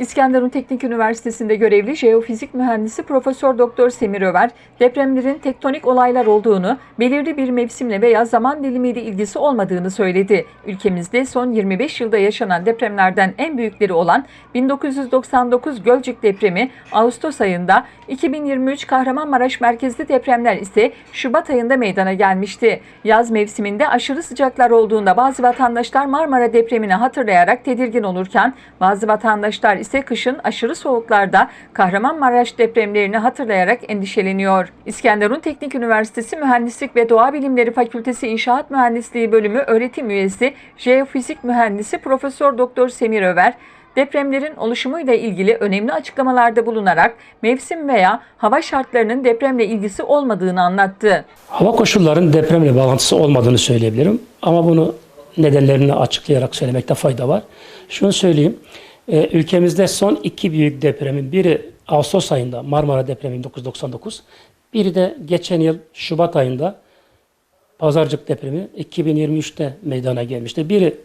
İskenderun Teknik Üniversitesi'nde görevli jeofizik mühendisi Profesör Doktor Semir Över, depremlerin tektonik olaylar olduğunu, belirli bir mevsimle veya zaman dilimiyle ilgisi olmadığını söyledi. Ülkemizde son 25 yılda yaşanan depremlerden en büyükleri olan 1999 Gölcük depremi Ağustos ayında, 2023 Kahramanmaraş merkezli depremler ise Şubat ayında meydana gelmişti. Yaz mevsiminde aşırı sıcaklar olduğunda bazı vatandaşlar Marmara depremini hatırlayarak tedirgin olurken, bazı vatandaşlar ise kışın aşırı soğuklarda Kahramanmaraş depremlerini hatırlayarak endişeleniyor. İskenderun Teknik Üniversitesi Mühendislik ve Doğa Bilimleri Fakültesi İnşaat Mühendisliği Bölümü öğretim üyesi Jeofizik Mühendisi Profesör Doktor Semir Över, depremlerin oluşumuyla ilgili önemli açıklamalarda bulunarak mevsim veya hava şartlarının depremle ilgisi olmadığını anlattı. Hava koşullarının depremle bağlantısı olmadığını söyleyebilirim. Ama bunu nedenlerini açıklayarak söylemekte fayda var. Şunu söyleyeyim. E, Ülkemizde son iki büyük depremin biri Ağustos ayında Marmara depremi 1999. Biri de geçen yıl Şubat ayında Pazarcık depremi 2023'te meydana gelmişti. Biri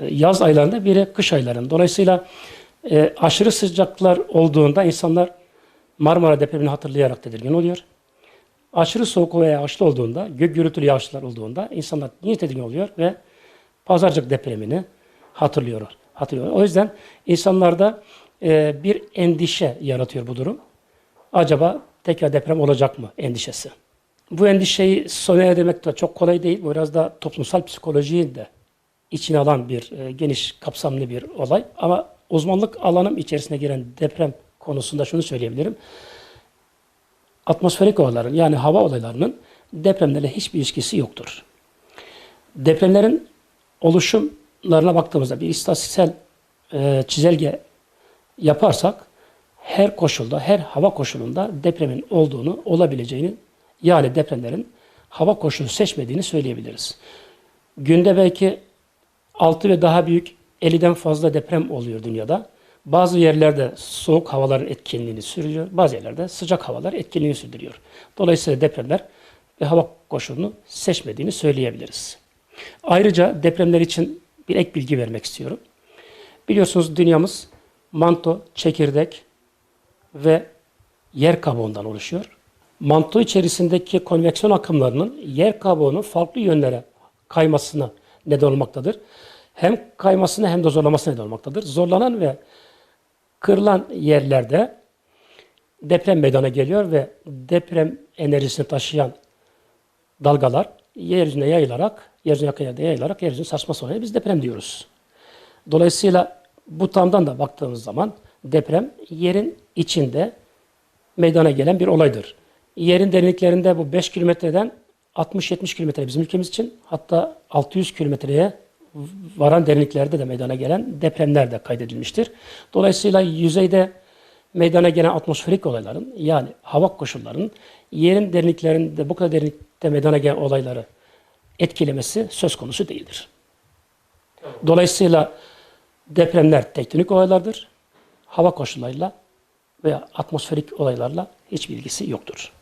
e, yaz aylarında, biri kış aylarında. Dolayısıyla e, aşırı sıcaklar olduğunda insanlar Marmara depremini hatırlayarak tedirgin oluyor aşırı soğuk veya yağışlı olduğunda, gök gürültülü yağışlar olduğunda insanlar niye tedirgin oluyor ve Pazarcık depremini hatırlıyorlar. Hatırlıyorlar. O yüzden insanlarda e, bir endişe yaratıyor bu durum. Acaba tekrar deprem olacak mı endişesi? Bu endişeyi sona erdirmek de çok kolay değil. Bu biraz da toplumsal psikolojiyi de içine alan bir e, geniş kapsamlı bir olay. Ama uzmanlık alanım içerisine giren deprem konusunda şunu söyleyebilirim atmosferik olayların yani hava olaylarının depremlerle hiçbir ilişkisi yoktur. Depremlerin oluşumlarına baktığımızda bir istatistiksel e, çizelge yaparsak her koşulda, her hava koşulunda depremin olduğunu, olabileceğini yani depremlerin hava koşulu seçmediğini söyleyebiliriz. Günde belki 6 ve daha büyük 50'den fazla deprem oluyor dünyada. Bazı yerlerde soğuk havaların etkinliğini sürüyor, bazı yerlerde sıcak havalar etkinliğini sürdürüyor. Dolayısıyla depremler ve hava koşulunu seçmediğini söyleyebiliriz. Ayrıca depremler için bir ek bilgi vermek istiyorum. Biliyorsunuz dünyamız manto, çekirdek ve yer kabuğundan oluşuyor. Manto içerisindeki konveksiyon akımlarının yer kabuğunun farklı yönlere kaymasına neden olmaktadır. Hem kaymasına hem de zorlamasına neden olmaktadır. Zorlanan ve kırılan yerlerde deprem meydana geliyor ve deprem enerjisini taşıyan dalgalar yeryüzüne yayılarak, yeryüzüne yakın yerde yayılarak yeryüzünün sarsması oluyor. Biz deprem diyoruz. Dolayısıyla bu tamdan da baktığımız zaman deprem yerin içinde meydana gelen bir olaydır. Yerin derinliklerinde bu 5 kilometreden 60-70 kilometre bizim ülkemiz için hatta 600 kilometreye varan derinliklerde de meydana gelen depremler de kaydedilmiştir. Dolayısıyla yüzeyde meydana gelen atmosferik olayların yani hava koşullarının yerin derinliklerinde bu kadar derinlikte meydana gelen olayları etkilemesi söz konusu değildir. Dolayısıyla depremler tektonik olaylardır. Hava koşullarıyla veya atmosferik olaylarla hiçbir ilgisi yoktur.